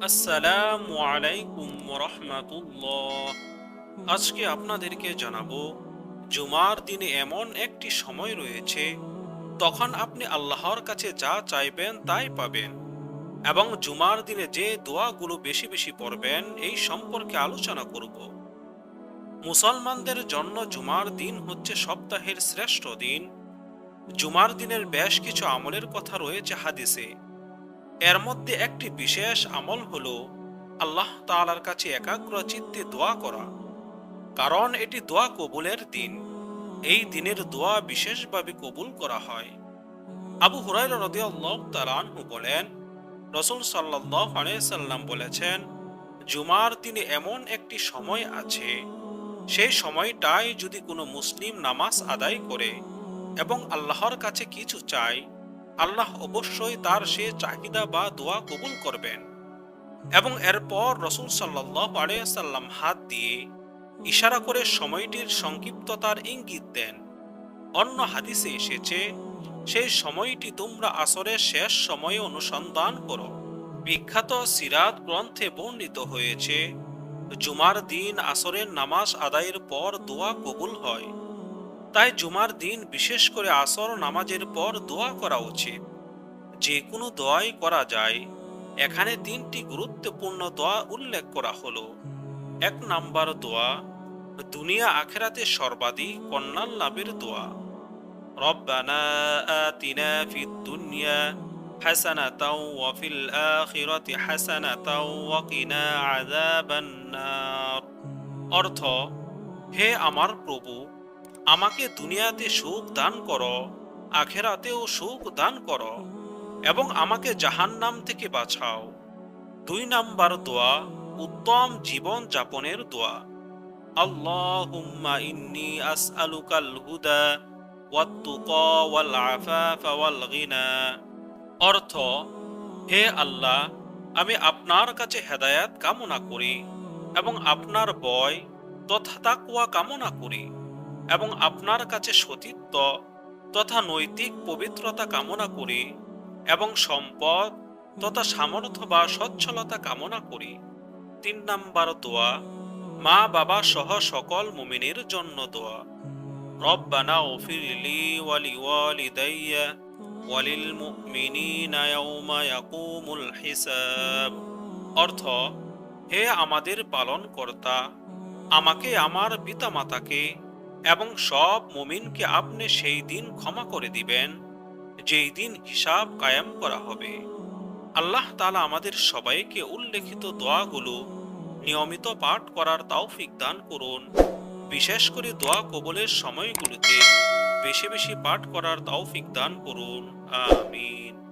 আসসালামু আলাইকুম রহমাতুল্লাহ আজকে আপনাদেরকে জানাব, জুমার দিনে এমন একটি সময় রয়েছে, তখন আপনি আল্লাহর কাছে যা চাইবেন তাই পাবেন এবং জুমার দিনে যে দোয়াগুলো বেশি বেশি পড়বেন, এই সম্পর্কে আলোচনা করব। মুসলমানদের জন্য জুমার দিন হচ্ছে সপ্তাহের শ্রেষ্ঠ দিন। জুমার দিনের বেশ কিছু আমলের কথা রয়েছে হাদিসে। এর মধ্যে একটি বিশেষ আমল হল আল্লাহ তালার কাছে একাগ্র চিত্তে দোয়া করা। কারণ এটি দোয়া কবুলের দিন। এই দিনের দোয়া বিশেষভাবে কবুল করা হয়। আবু হুরাই রদিয়াল্লাহ বলেন, রসুল সাল্লাহ বলেছেন, জুমার দিনে এমন একটি সময় আছে, সেই সময়টায় যদি কোনো মুসলিম নামাজ আদায় করে এবং আল্লাহর কাছে কিছু চায় আল্লাহ অবশ্যই তার সে চাহিদা বা দোয়া কবুল করবেন। এবং এরপর রসুল সাল্লাহ আলিয়াল্লাম হাত দিয়ে ইশারা করে সময়টির সংক্ষিপ্ততার ইঙ্গিত দেন। অন্য হাদিসে এসেছে, সেই সময়টি তোমরা আসরের শেষ সময়ে অনুসন্ধান করো। বিখ্যাত সিরাত গ্রন্থে বর্ণিত হয়েছে, জুমার দিন আসরের নামাজ আদায়ের পর দোয়া কবুল হয়। তাই জুমার দিন বিশেষ করে আসর নামাজের পর দোয়া করা উচিত। যে কোনো দোয়াই করা যায়। এখানে তিনটি গুরুত্বপূর্ণ দোয়া উল্লেখ করা হলো। এক নাম্বার দোয়া, দুনিয়া আখেরাতে সর্বাধিক কন্যাল লাভের দোয়া। ফিদ দুনিয়া হাসানাতাও ওয়া ফিল আখিরাতি হাসানাতাও ওয়া কিনা আযাবান নার। অর্থ, হে আমার প্রভু আমাকে দুনিয়াতে সুখ দান কর, আখেরাতেও সুখ দান কর, এবং আমাকে জাহান্নাম থেকে বাঁচাও। দুই নাম্বার দোয়া, উত্তম জীবন যাপনের দোয়া। আল্লাহুম্মা ইন্নি আসআলুকাল হুদা ওয়াত্তুকা ওয়াল আফাফা ওয়াল গিনা। অর্থ, হে আল্লাহ, আমি আপনার কাছে হেদায়াত কামনা করি এবং আপনার বয় তথা তাকওয়া কামনা করি। এবং আপনার কাছে সতীত্ব তথা নৈতিক পবিত্রতা কামনা করি এবং সম্পদ তথা সামর্থ্য বা সচ্ছলতা কামনা করি। তিন নাম্বার দোয়া, মা বাবা সহ সকল মুমিনের জন্য দোয়া। রব্বানা ওফিরলি ওয়ালি ওয়ালিদাইয়া ওয়ালিল মুমিনিনা ইয়াউমা ইয়াকুমুল হিসাব। অর্থ, হে আমাদের পালন কর্তা আমাকে আমার পিতামাতাকে এবং সব মুমিনকে আপনি সেই দিন ক্ষমা করে দিবেন, যেই দিন হিসাব কায়েম করা হবে। আল্লাহ তালা আমাদের সবাইকে উল্লেখিত দোয়াগুলো নিয়মিত পাঠ করার তৌফিক দান করুন। বিশেষ করে দোয়া কবলের সময়গুলোতে বেশি বেশি পাঠ করার তৌফিক দান করুন। আমিন।